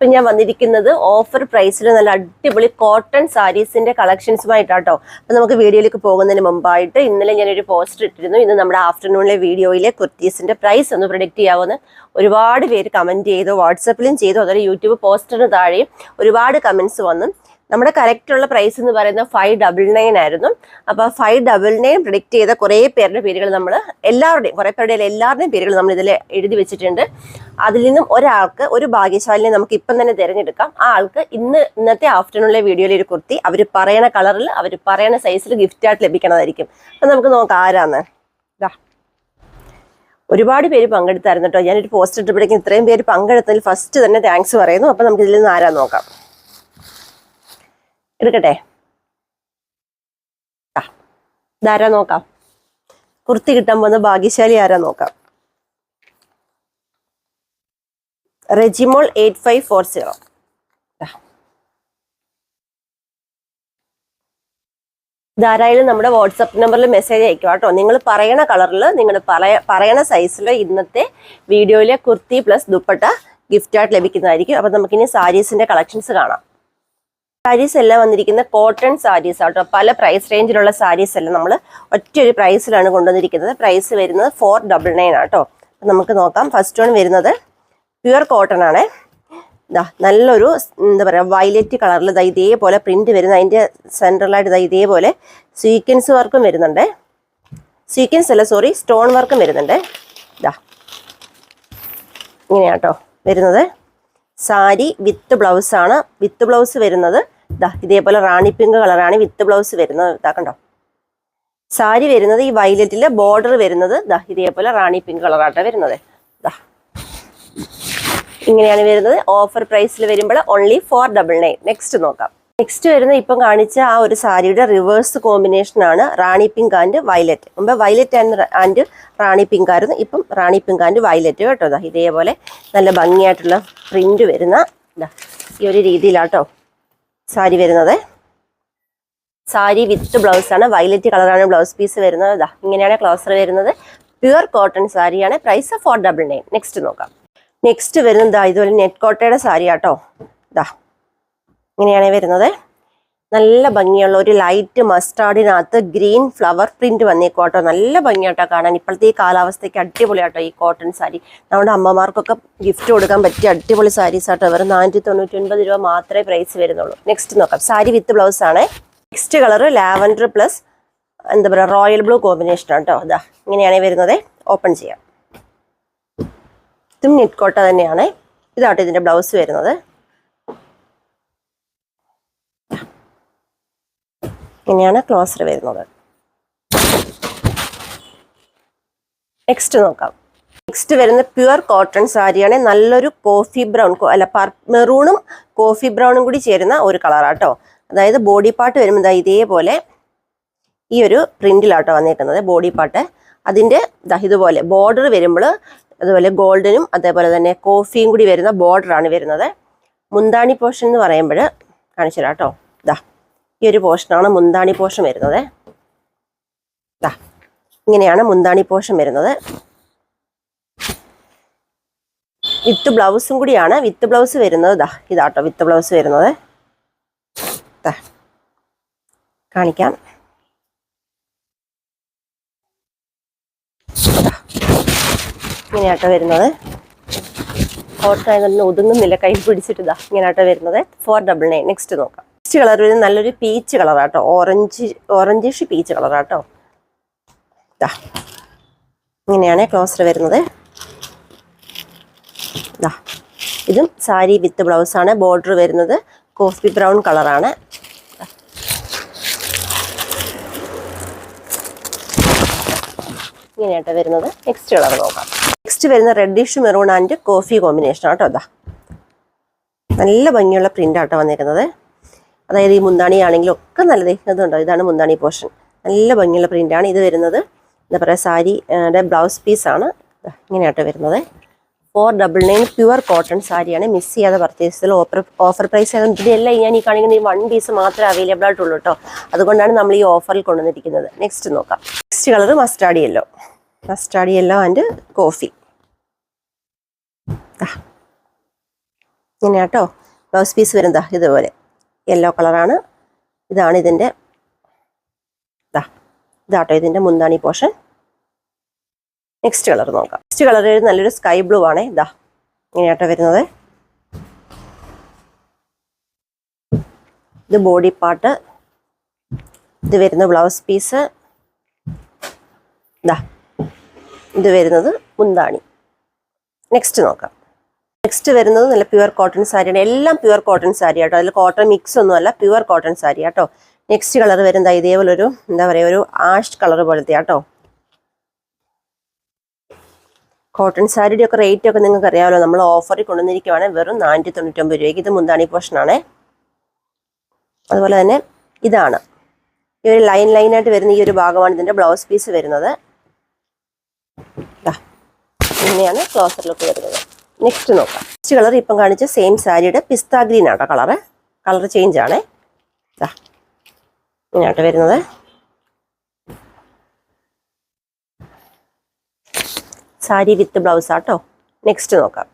ഇപ്പം ഞാൻ വന്നിരിക്കുന്നത് ഓഫർ പ്രൈസിൽ നല്ല അടിപൊളി കോട്ടൺ സാരീസിന്റെ കളക്ഷൻസുമായിട്ടാട്ടോ അപ്പം നമുക്ക് വീഡിയോയിലേക്ക് പോകുന്നതിന് മുമ്പായിട്ട് ഇന്നലെ ഞാനൊരു പോസ്റ്റർ ഇട്ടിരുന്നു. ഇന്ന് നമ്മുടെ ആഫ്റ്റർനൂണിലെ വീഡിയോയിലെ കുർത്തീസിന്റെ പ്രൈസ് ഒന്ന് പ്രൊഡിക്റ്റ് ചെയ്യാവുന്ന. ഒരുപാട് പേര് കമന്റ് ചെയ്തു വാട്സപ്പിലും ചെയ്തു അതുപോലെ യൂട്യൂബ് പോസ്റ്ററിന് താഴെയും ഒരുപാട് കമന്റ്സ് വന്നു. നമ്മുടെ കറക്റ്റ് ഉള്ള പ്രൈസ് എന്ന് പറയുന്നത് ഫൈവ് ഡബിൾ നയൻ ആയിരുന്നു. അപ്പോൾ ഫൈവ് ഡബിൾ നയൻ പ്രിഡിക്റ്റ് ചെയ്ത കുറേ പേരുടെ പേരുകൾ നമ്മൾ എല്ലാവരുടെയും കുറേ പേരുടെ എല്ലാവരുടെയും പേരുകൾ നമ്മൾ ഇതിൽ എഴുതി വെച്ചിട്ടുണ്ട്. അതിൽ നിന്നും ഒരാൾക്ക് ഒരു ഭാഗ്യശാലിനെ നമുക്ക് ഇപ്പം തന്നെ തിരഞ്ഞെടുക്കാം. ആ ആൾക്ക് ഇന്ന് ഇന്നത്തെ ആഫ്റ്റർനൂണിലെ വീഡിയോയിൽ ഒരു കുർത്തി അവർ പറയണ കളറിൽ അവർ പറയണ സൈസിൽ ഗിഫ്റ്റ് ആയിട്ട് ലഭിക്കണതായിരിക്കും. അപ്പം നമുക്ക് നോക്കാം ആരാന്ന് ഒരുപാട് പേര് പങ്കെടുത്തായിരുന്നു കേട്ടോ. ഞാനൊരു പോസ്റ്റ് ഇട്ടപ്പോഴേക്കും ഇത്രയും പേര് പങ്കെടുത്തതിൽ ഫസ്റ്റ് തന്നെ താങ്ക്സ് പറയുന്നു. അപ്പം നമുക്ക് ഇതിൽ നിന്ന് ആരാ നോക്കാം. എടുക്കട്ടെ? ഇതാരാ നോക്കാം? കുർത്തി കിട്ടാൻ പോകുന്ന ഭാഗ്യശാലി ആരാ നോക്കാം? Rejimol eight five four zero. ധാരാളം നമ്മുടെ വാട്സപ്പ് നമ്പറിൽ മെസ്സേജ് അയക്കും കേട്ടോ. നിങ്ങൾ പറയണ കളറിൽ നിങ്ങൾ പറയ പറയണ സൈസിൽ ഇന്നത്തെ വീഡിയോയിലെ കുർത്തി പ്ലസ് ദുപ്പട്ട ഗിഫ്റ്റായിട്ട് ലഭിക്കുന്നതായിരിക്കും. അപ്പം നമുക്കിനി സാരീസിന്റെ കളക്ഷൻസ് കാണാം. സാരീസ് എല്ലാം വന്നിരിക്കുന്ന കോട്ടൺ സാരീസ് ആട്ടോ. പല പ്രൈസ് റേഞ്ചിലുള്ള സാരീസ് എല്ലാം നമ്മൾ ഒറ്റയൊരു പ്രൈസിലാണ് കൊണ്ടുവന്നിരിക്കുന്നത്. പ്രൈസ് വരുന്നത് ഫോർ ഡബിൾ നയൻ ആട്ടോ. അപ്പം നമുക്ക് നോക്കാം. ഫസ്റ്റ് വൺ വരുന്നത് പ്യുവർ കോട്ടൺ ആണ്. ദാ നല്ലൊരു എന്താ പറയുക വയലറ്റ് കളറിൽ ദാ ഇതേപോലെ പ്രിന്റ് വരുന്ന അതിന്റെ സെൻട്രലായിട്ട് ദാ ഇതേപോലെ സീക്വൻസ് വർക്കും വരുന്നുണ്ട്. സീക്വൻസ് അല്ല സോറി സ്റ്റോൺ വർക്കും വരുന്നുണ്ട്. ഇതാ ഇങ്ങനെയാട്ടോ വരുന്നത്. സാരി വിത്ത് ബ്ലൗസ് ആണ്. വിത്ത് ബ്ലൗസ് വരുന്നത് ഇതേപോലെ റാണി പിങ്ക് കളറാണ് വിത്ത് ബ്ലൗസ് വരുന്നത്. ഇതാ കണ്ടോ? സാരി വരുന്നത് ഈ വയലറ്റിൽ ബോർഡർ വരുന്നത് ദാ ഇതേപോലെ റാണി പിങ്ക് കളറാട്ട വരുന്നത്. ദാ. ഇങ്ങനെയാണ് വരുന്നത്. ഓഫർ പ്രൈസിൽ വരുമ്പോൾ ഓൺലി ഫോർ ഡബിൾ നെക്സ്റ്റ് നോക്കാം. നെക്സ്റ്റ് വരുന്ന ഇപ്പം കാണിച്ച ആ ഒരു സാരിയുടെ റിവേഴ്സ് കോമ്പിനേഷൻ ആണ് റാണി പിങ്ക് ആൻഡ് വയലറ്റ് മുമ്പ് violet and and rani pink ആയിരുന്നു ഇപ്പം റാണി പിങ്ക് ആൻഡ് വയലറ്റ് കേട്ടോ. ഇതേപോലെ നല്ല ഭംഗിയായിട്ടുള്ള പ്രിന്റ് വരുന്ന ഈ ഒരു രീതിയിലാട്ടോ സാരി വരുന്നത്. സാരി വിത്ത് ബ്ലൗസ് ആണ് വയലറ്റ് കളറാണ് ബ്ലൗസ് പീസ് വരുന്നത്. ഇതാ ഇങ്ങനെയാണ് ക്ലോസർ വരുന്നത്. പ്യുവർ കോട്ടൺ സാരിയാണ് price four double nine next നോക്കാം. നെക്സ്റ്റ് വരുന്നത് ഇതുപോലെ നെറ്റ് കോട്ടയുടെ സാരി ആട്ടോ ഇതാ ഇങ്ങനെയാണ് വരുന്നത്. നല്ല ഭംഗിയുള്ള ഒരു ലൈറ്റ് മസ്റ്റാർഡിനകത്ത് ഗ്രീൻ ഫ്ലവർ പ്രിന്റ് വന്നേക്കോട്ടോ നല്ല ഭംഗിയാട്ടോ കാണാൻ. ഇപ്പോഴത്തെ ഈ കാലാവസ്ഥയ്ക്ക് അടിപൊളിയാട്ടോ ഈ കോട്ടൺ സാരി നമ്മുടെ അമ്മമാർക്കൊക്കെ ഗിഫ്റ്റ് കൊടുക്കാൻ പറ്റിയ അടിപൊളി സാരീസ് ആട്ടോ. വെറും നാനൂറ്റി തൊണ്ണൂറ്റി ഒൻപത് രൂപ മാത്രമേ പ്രൈസ് വരുന്നുള്ളൂ. നെക്സ്റ്റ് നോക്കാം. സാരി വിത്ത് ബ്ലൗസ് ആണ്. നെക്സ്റ്റ് കളർ ലാവൻഡർ പ്ലസ് എന്താ പറയുക റോയൽ ബ്ലൂ കോമ്പിനേഷൻ ആട്ടോ. അതാ ഇങ്ങനെയാണ് വരുന്നത്. ഓപ്പൺ ചെയ്യാം. ഇതും നെറ്റ് കോട്ട തന്നെയാണ്. ഇതാട്ടോ ഇതിന്റെ ബ്ലൗസ് വരുന്നത്. ഇങ്ങനെയാണ് ക്ലോസർ വരുന്നത്. നെക്സ്റ്റ് നോക്കാം. നെക്സ്റ്റ് വരുന്ന പ്യുവർ കോട്ടൺ സാരിയാണ്. നല്ലൊരു കോഫി ബ്രൗൺ അല്ല മെറൂണും കോഫി ബ്രൗണും കൂടി ചേരുന്ന ഒരു കളറാട്ടോ അതായത് ബോഡി പാർട്ട് വരുമ്പോൾ ഇതേപോലെ ഈ ഒരു പ്രിന്റിലാട്ടോ വന്നേക്കുന്നത് ബോഡി പാർട്ട് അതിന്റെ ഇതുപോലെ ബോർഡർ വരുമ്പോൾ അതുപോലെ ഗോൾഡനും അതേപോലെ തന്നെ കോഫിയും കൂടി വരുന്ന ബോർഡറാണ് വരുന്നത്. മുന്താണി പോർഷൻ എന്ന് പറയുമ്പോൾ കാണിച്ചു തരാം കേട്ടോ. ദാ. ഈ ഒരു പോർഷനാണ് മുന്താണി പോർഷൻ വരുന്നത്. ഇങ്ങനെയാണ് മുന്താണി പോർഷൻ വരുന്നത്. വിത്ത് ബ്ലൗസും കൂടിയാണ്. വിത്ത് ബ്ലൗസ് വരുന്നത് ദാ ഇതാട്ടോ വിത്ത് ബ്ലൗസ് വരുന്നത്. കാണിക്കാം. ഇങ്ങനെയാട്ടോ വരുന്നത്. കോട്ടായതൊന്നും ഒതുങ്ങുന്നില്ല കൈ പിടിച്ചിട്ട് ഇതാ ഇങ്ങനെയാട്ടോ വരുന്നത്. ഫോർ ഡബിൾ നയൻ നെക്സ്റ്റ് നോക്കാം. നെക്സ്റ്റ് കളർ വരുന്നത് നല്ലൊരു പീച്ച് കളറാട്ടോ. ഓറഞ്ച് ഓറഞ്ചിഷ് പീച്ച് കളറാട്ടോ. ഇതാ ഇങ്ങനെയാണ് ക്ലോസർ വരുന്നത്. ഇതാ സാരി വിത്ത് ബ്ലൗസാണ് ബോർഡർ വരുന്നത് കോഫി ബ്രൗൺ കളറാണ്. ഇങ്ങനെയാട്ടോ വരുന്നത്. നെക്സ്റ്റ് കളർ നോക്കാം. നെക്സ്റ്റ് വരുന്ന reddish maroon and coffee combination ആട്ടോ അതാ നല്ല ഭംഗിയുള്ള പ്രിന്റ് ആട്ടോ വന്നേക്കുന്നത് അതായത് ഈ മുന്താണി ആണെങ്കിലും ഒക്കെ നല്ലത് ഇതുണ്ടോ ഇതാണ് മുന്താണി പോർഷൻ. നല്ല ഭംഗിയുള്ള പ്രിന്റാണ് ഇത് വരുന്നത്. എന്താ പറയുക സാരി ബ്ലൗസ് പീസാണ് ഇങ്ങനെയാട്ടോ വരുന്നത്. Four double nine pure cotton സാരിയാണ്. മിസ് ചെയ്യാതെ പർച്ചേസ് ചെയ്തത് ഓഫർ ഓഫർ പ്രൈസ് ആയതുകൊണ്ട് ഇതെല്ലാം ഞാൻ ഈ കാണിക്കുന്ന ഈ വൺ പീസ് മാത്രമേ അവൈലബിൾ ആയിട്ടുള്ളൂ കേട്ടോ. അതുകൊണ്ടാണ് നമ്മൾ ഈ ഓഫറിൽ കൊണ്ടുവന്നിരിക്കുന്നത്. നെക്സ്റ്റ് നോക്കാം. Next colour mustard yellow mustard yellow and coffee ഇങ്ങനെയാട്ടോ. Blouse piece വരുന്നതാ ഇതുപോലെ. യെല്ലോ കളറാണ് ഇതാണ് ഇതിന്റെ ഇതാ ഇതാട്ടോ ഇതിന്റെ മുന്താണി പോർഷൻ. നെക്സ്റ്റ് കളർ നോക്കാം. നെക്സ്റ്റ് കളർ നല്ലൊരു സ്കൈ ബ്ലൂ ആണേ. ഇതാ ഇങ്ങനെയാട്ടോ വരുന്നത്. ഇത് ബോഡി പാർട്ട് ഇത് വരുന്ന ബ്ലൗസ് പീസ് ഇതാ ഇത് വരുന്നത് മുന്താണി. നെക്സ്റ്റ് നോക്കാം. നെക്സ്റ്റ് വരുന്നത് നല്ല പ്യുവർ കോട്ടൺ സാരിയാണ്. എല്ലാം പ്യുവർ കോട്ടൺ സാരി ആട്ടോ അതിൽ കോട്ടൺ മിക്സ് ഒന്നുമല്ല പ്യുവർ കോട്ടൺ സാരി ആട്ടോ നെക്സ്റ്റ് കളർ വരുന്നത് ഇതേപോലെ ഒരു എന്താ പറയുക ഒരു ആഷ് കളർ പോലത്തെ ആട്ടോ കോട്ടൺ സാരിയുടെ ഒക്കെ റേറ്റ് ഒക്കെ നിങ്ങൾക്ക് അറിയാമല്ലോ. നമ്മൾ ഓഫറിൽ കൊണ്ടുവന്നിരിക്കുവാണ് വെറും നാനൂറ്റി തൊണ്ണൂറ്റൊമ്പത് രൂപയ്ക്ക്. ഇത് മുന്താണി പോർഷനാണ് അതുപോലെ തന്നെ ഇതാണ്. ഈ ഒരു ലൈൻ ലൈനായിട്ട് വരുന്ന ഈ ഒരു ഭാഗമാണ് ഇതിന്റെ ബ്ലൗസ് പീസ് വരുന്നത്. ഇങ്ങനെയാണ് ക്ലോസർ ലുക്ക് വരുന്നത്. നെക്സ്റ്റ് നോക്കാം. നെക്സ്റ്റ് കളർ ഇപ്പം കാണിച്ച സെയിം സാരിയുടെ പിസ്ത ഗ്രീൻ ആട്ടോ കളറ് കളർ ചേഞ്ച് ആണ്. ഇങ്ങോട്ട് വരുന്നത്. സാരി വിത്ത് ബ്ലൗസ് ആട്ടോ. നെക്സ്റ്റ് നോക്കാം.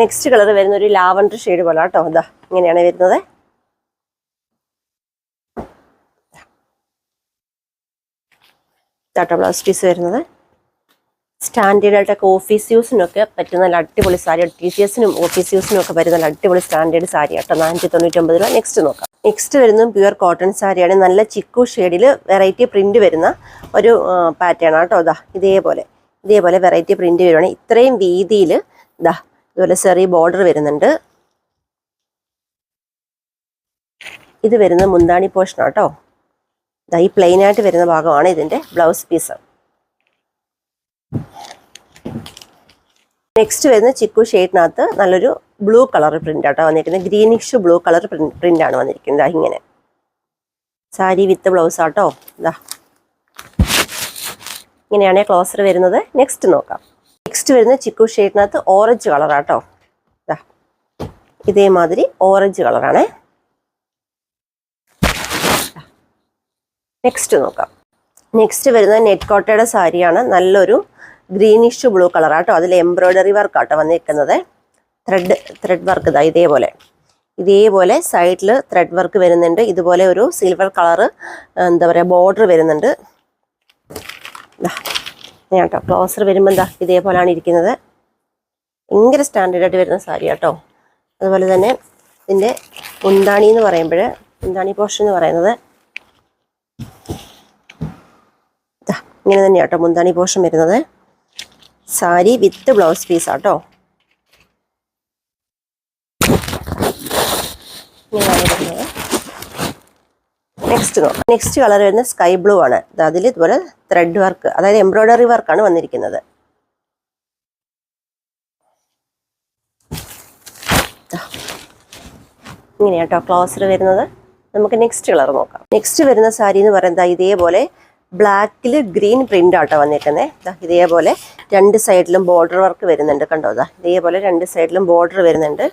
നെക്സ്റ്റ് കളർ വരുന്ന ഒരു ലാവണ്ടർ ഷെയ്ഡ് പോലെ ആട്ടോ. ഇതാ ഇങ്ങനെയാണ് വരുന്നത്. ടാറ്റ ബ്ലൗസ് പീസ് വരുന്നത്. സ്റ്റാൻഡേർഡ് ആയിട്ടൊക്കെ ഓഫീസ് യൂസിനൊക്കെ പറ്റുന്ന നല്ല അടിപൊളി സാരി. ടി സി എസിനും ഓഫീസ് യൂസിനും ഒക്കെ വരുന്ന നല്ല അടിപൊളി സ്റ്റാൻഡേർഡ് സാരി കേട്ടോ നാനൂറ്റി തൊണ്ണൂറ്റൊമ്പത് രൂപ നെക്സ്റ്റ് നോക്കാം. നെക്സ്റ്റ് വരുന്നത് പ്യുവർ കോട്ടൺ സാരിയാണ്. നല്ല ചിക്കു ഷെയ്ഡിൽ വെറൈറ്റി പ്രിന്റ് വരുന്ന ഒരു പാറ്റേൺ ആട്ടോ. ഇതാ ഇതേപോലെ. ഇതേപോലെ വെറൈറ്റി പ്രിന്റ് വരുവാണ്. ഇത്രയും വീതിയിൽ ഇതാ ഇതുപോലെ ചെറിയ ബോർഡർ വരുന്നുണ്ട്. ഇത് വരുന്ന മുന്താണി പോർഷൻ ആട്ടോ. ഇതാ ഈ പ്ലെയിനായിട്ട് വരുന്ന ഭാഗമാണ് ഇതിന്റെ ബ്ലൗസ് പീസ് നെക്സ്റ്റ് വരുന്ന ചിക്കു ഷെയ്ഡിനകത്ത് നല്ലൊരു ബ്ലൂ കളർ പ്രിന്റ് ആട്ടോ വന്നിരിക്കുന്നത്. ഗ്രീനിഷ് ബ്ലൂ കളർ പ്രിന്റ് ആണ് വന്നിരിക്കുന്നത്. ഇങ്ങനെ. സാരി വിത്ത് ബ്ലൗസ് ആട്ടോ. ഇതാ ഇങ്ങനെയാണ് ക്ലോസർ വരുന്നത്. നെക്സ്റ്റ് നോക്കാം. നെക്സ്റ്റ് വരുന്ന ചിക്കു ഷെയ്ഡിനകത്ത് ഓറഞ്ച് കളർ ആട്ടോ. ഇതാ ഇതേമാതിരി ഓറഞ്ച് കളറാണേ നെക്സ്റ്റ് നോക്കാം. നെക്സ്റ്റ് വരുന്നത് നെറ്റ് കോട്ടയുടെ സാരിയാണ് നല്ലൊരു ഗ്രീനിഷ് ബ്ലൂ കളറാട്ടോ അതിൽ എംബ്രോയ്ഡറി വർക്ക് ആട്ടോ വന്നിരിക്കുന്നത്. ത്രെഡ് ത്രെഡ് വർക്ക് ഇതാ ഇതേപോലെ. ഇതേപോലെ സൈഡിൽ ത്രെഡ് വർക്ക് വരുന്നുണ്ട്. ഇതുപോലെ ഒരു സിൽവർ കളറ് എന്താ പറയുക ബോർഡർ വരുന്നുണ്ട്. കേട്ടോ ക്ലോസർ വരുമ്പോൾ എന്താ ഇതേപോലെയാണ് ഇരിക്കുന്നത്. ഭയങ്കര സ്റ്റാൻഡേർഡായിട്ട് വരുന്ന സാരി കേട്ടോ അതുപോലെ തന്നെ ഇതിന്റെ മുന്താണി എന്ന് പറയുമ്പോൾ മുന്താണി പോർഷൻ എന്ന് പറയുന്നത്. ഇങ്ങനെ തന്നെയാട്ടോ മുന്താണി പോർഷൻ വരുന്നത്. സാരി വിത്ത് ബ്ലൗസ് പീസ് ആട്ടോ. നെക്സ്റ്റ് നെക്സ്റ്റ് കളർ വരുന്ന സ്കൈ ബ്ലൂ ആണ്. അതിൽ ഇതുപോലെ ത്രെഡ് വർക്ക് അതായത് എംബ്രോയ്ഡറി വർക്കാണ് വന്നിരിക്കുന്നത്. ഇങ്ങനെയാട്ടോ ക്ലോസർ വരുന്നത്. നമുക്ക് നെക്സ്റ്റ് കളർ നോക്കാം. നെക്സ്റ്റ് വരുന്ന സാരി എന്ന് പറയുന്നത് ഇതേപോലെ ബ്ലാക്കിൽ ഗ്രീൻ പ്രിന്റ് ആട്ടോ വന്നിരിക്കുന്നത് ഇതേപോലെ രണ്ട് സൈഡിലും ബോർഡർ വർക്ക് വരുന്നുണ്ട് കണ്ടോ? ദാ ഇതേപോലെ രണ്ട് സൈഡിലും ബോർഡർ വരുന്നുണ്ട്.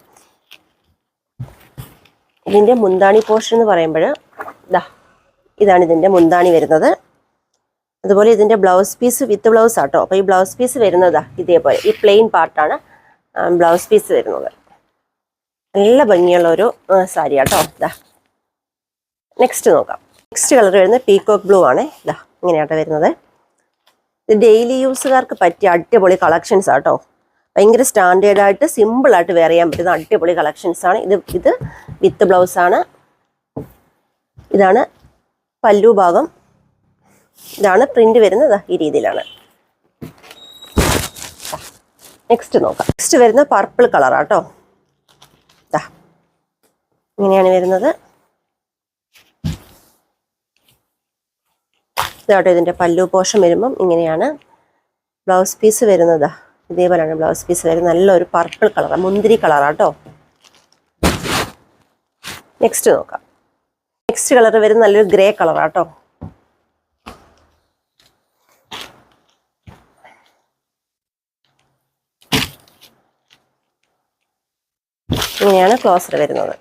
ഇതിന്റെ മുന്താണി പോർഷൻ എന്ന് പറയുമ്പോൾ ദാ ഇതാണ് ഇതിന്റെ മുന്താണി വരുന്നത്. അതുപോലെ ഇതിന്റെ ബ്ലൗസ് പീസ് വിത്ത് ബ്ലൗസ് ആട്ടോ അപ്പോൾ ഈ ബ്ലൗസ് പീസ് വരുന്നതാ ഇതേപോലെ ഈ പ്ലെയിൻ പാർട്ടാണ് ബ്ലൗസ് പീസ് വരുന്നത്. നല്ല ഭംഗിയുള്ള ഒരു സാരി ആട്ടോ ഇതാ നെക്സ്റ്റ് നോക്കാം. നെക്സ്റ്റ് കളർ വരുന്നത് പീകോക്ക് ബ്ലൂ ആണ്. ഇതാ ഇങ്ങനെയാട്ടോ വരുന്നത്. ഇത് ഡെയിലി യൂസുകാർക്ക് പറ്റിയ അടിപൊളി കളക്ഷൻസ് ആട്ടോ. ഭയങ്കര സ്റ്റാൻഡേർഡായിട്ട് സിമ്പിളായിട്ട് വെയർ ചെയ്യാൻ പറ്റുന്ന അടിപൊളി കളക്ഷൻസ് ആണ്. ഇത് ഇത് വിത്ത് ബ്ലൗസ് ആണ്. ഇതാണ് പല്ലു ഭാഗം. ഇതാണ് പ്രിന്റ് വരുന്നത്. ഈ രീതിയിലാണ്. നെക്സ്റ്റ് നോക്കാം. നെക്സ്റ്റ് വരുന്ന പർപ്പിൾ കളറാട്ടോ ഇങ്ങനെയാണ് വരുന്നത്. ഇതാട്ടോ ഇതിന്റെ പല്ലു പോഷം വരുമ്പം ഇങ്ങനെയാണ് ബ്ലൗസ് പീസ് വരുന്നത്. ഇതേപോലെയാണ് ബ്ലൗസ് പീസ് വരുന്നത്. നല്ലൊരു പർപ്പിൾ കളറാണ് മുന്തിരി കളറാട്ടോ നെക്സ്റ്റ് നോക്കാം. നെക്സ്റ്റ് കളർ വരുന്ന നല്ലൊരു ഗ്രേ കളറാണ് കേട്ടോ ഇങ്ങനെയാണ് ക്ലോസർ വരുന്നത്.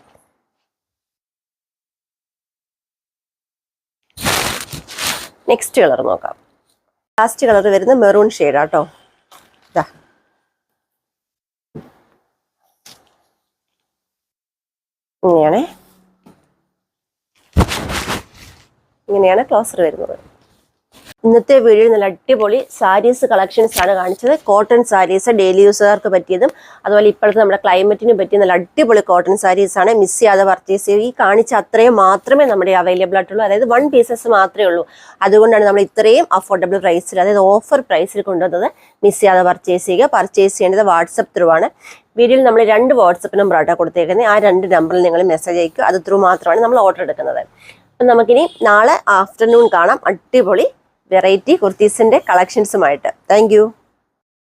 നെക്സ്റ്റ് കളർ നോക്കാം. ലാസ്റ്റ് കളർ വരുന്നത് മെറൂൺ ഷെയ്ഡാട്ടോ ഇതാ ഇങ്ങനെയാണേ. ഇങ്ങനെയാണ് ക്ലോസർ വരുന്നത്. ഇന്നത്തെ വീഡിയോയിൽ നല്ല അടിപൊളി സാരീസ് കളക്ഷൻസ് ആണ് കാണിച്ചത്. കോട്ടൺ സാരീസ് ഡെയിലി യൂസുകാർക്ക് പറ്റിയതും അതുപോലെ ഇപ്പോഴത്തെ നമ്മുടെ ക്ലൈമറ്റിന് പറ്റിയ നല്ല അടിപൊളി കോട്ടൺ സാരീസ് ആണ്. മിസ് ചെയ്യാതെ പർച്ചേസ് ചെയ്യുക ഈ കാണിച്ച അത്രയും മാത്രമേ നമ്മുടെ അവൈലബിൾ ആയിട്ടുള്ളൂ. അതായത് വൺ പീസസ് മാത്രമേ ഉള്ളൂ. അതുകൊണ്ടാണ് നമ്മൾ ഇത്രയും അഫോർഡബിൾ പ്രൈസിൽ അതായത് ഓഫർ പ്രൈസിൽ കൊണ്ടുവന്നത്. മിസ് ചെയ്യാതെ പർച്ചേസ് ചെയ്യുക. പർച്ചേസ് ചെയ്യേണ്ടത് വാട്സപ്പ് ത്രൂ ആണ്. വീഡിയോയിൽ നമ്മൾ രണ്ട് വാട്സപ്പ് നമ്പറായിട്ടാണ് കൊടുത്തേക്കുന്നത്. ആ രണ്ട് നമ്പറിൽ നിങ്ങൾ മെസ്സേജ് അയക്കുക. അത് ത്രൂ മാത്രമാണ് നമ്മൾ ഓർഡർ എടുക്കുന്നത്. അപ്പം നമുക്കിനി നാളെ ആഫ്റ്റർനൂൺ കാണാം. അടിപൊളി വെറൈറ്റി കുർത്തീസിന്റെ കളക്ഷൻസുമായിട്ട്. താങ്ക്